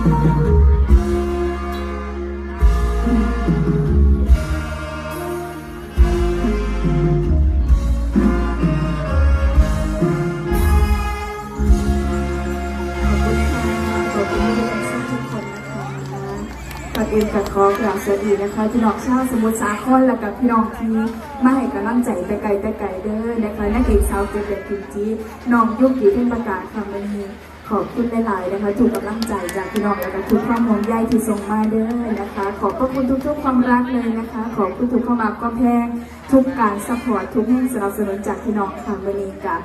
ก่อนอื่นกับขอกราบสวัสดีนะคะพี่น้องชาวสมุทรสาครและกับพี่น้องที่มาให้กำลังใจแต่ไกลแต่ไกลเด้อนะคะนักเอกสาวเกิดเบบกิงจีน้องยุกยีเป็นประกาศคำวันนี้ ขอบคุณหลายๆนะคะถูกกำลังใจจากพี่น้องและกับทุกความห่วงใยที่ส่งมาเด้อนะคะ ขอบพระคุณทุกๆความรักเลยนะคะ ขอบคุณทุกความรักก็แพงทุกการสปอร์ตทุกแห่งสนับสนุนจากพี่น้องค่ะวันนี้กับ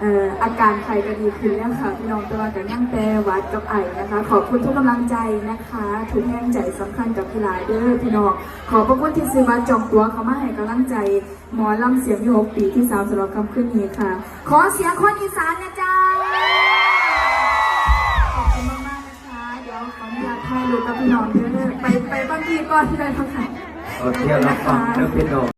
เอ่ออาการใครก็ดีขึ้นแล้วค่ะพี่น้องตัวกับนั่งแต่วัดกับไอ้นะคะ ขอบคุณทุกกำลังใจนะคะทุกแรงใจสำคัญกับพี่หลายเด้อพี่น้องขอบพระคุณที่ซื้อบัตรจองตัวเขามาให้กำลังใจหมอลำเสียงที่หกปีที่สามสำหรับคำขึ้นนี้ค่ะ ขอเสียงคนอีสานนะจ๊ะ ขออนุญาตถ่ายรูปกับพี่น้องเด้อไปไปบางทีก่อนที่ได้พักค่ะ เอาเที่ยวรับฟังแล้วพี่น้อง